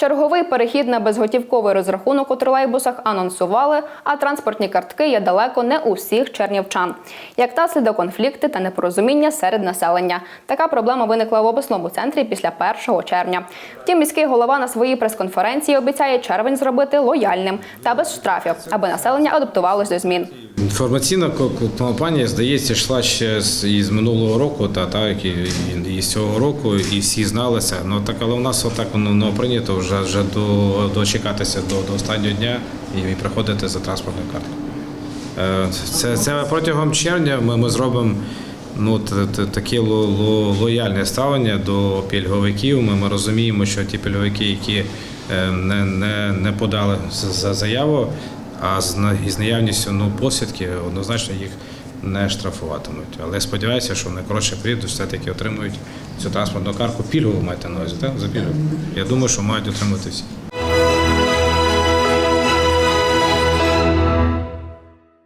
Черговий перехід на безготівковий розрахунок у тролейбусах анонсували, а транспортні картки є далеко не у всіх чернівчан. Як наслідок конфлікти та непорозуміння серед населення. Така проблема виникла в обласному центрі після 1 червня. Втім, міський голова на своїй прес-конференції обіцяє червень зробити лояльним та без штрафів, аби населення адаптувалось до змін. Інформаційна ко- кампанія, здається, йшла ще з минулого року, та так і, з цього року, і всі знали це. Ну так, але у нас отак воно прийнято вже вже до дочекатися до, до останнього дня і, приходити за транспортною карткою. Е, Це, це протягом червня ми, ми зробимо ну, таке ло, ло, лояльне ставлення до пільговиків. Ми, ми розуміємо, що ті пільговики, які е, не, не, не подали за за заяву, а з, із наявністю ну, посвідки, однозначно їх не штрафуватимуть. Але сподіваюся, що в найкоротше період все-таки отримують цю транспортну карку пільгову маєте на увазі, так? За пільгу. Я думаю, що мають отримати всі.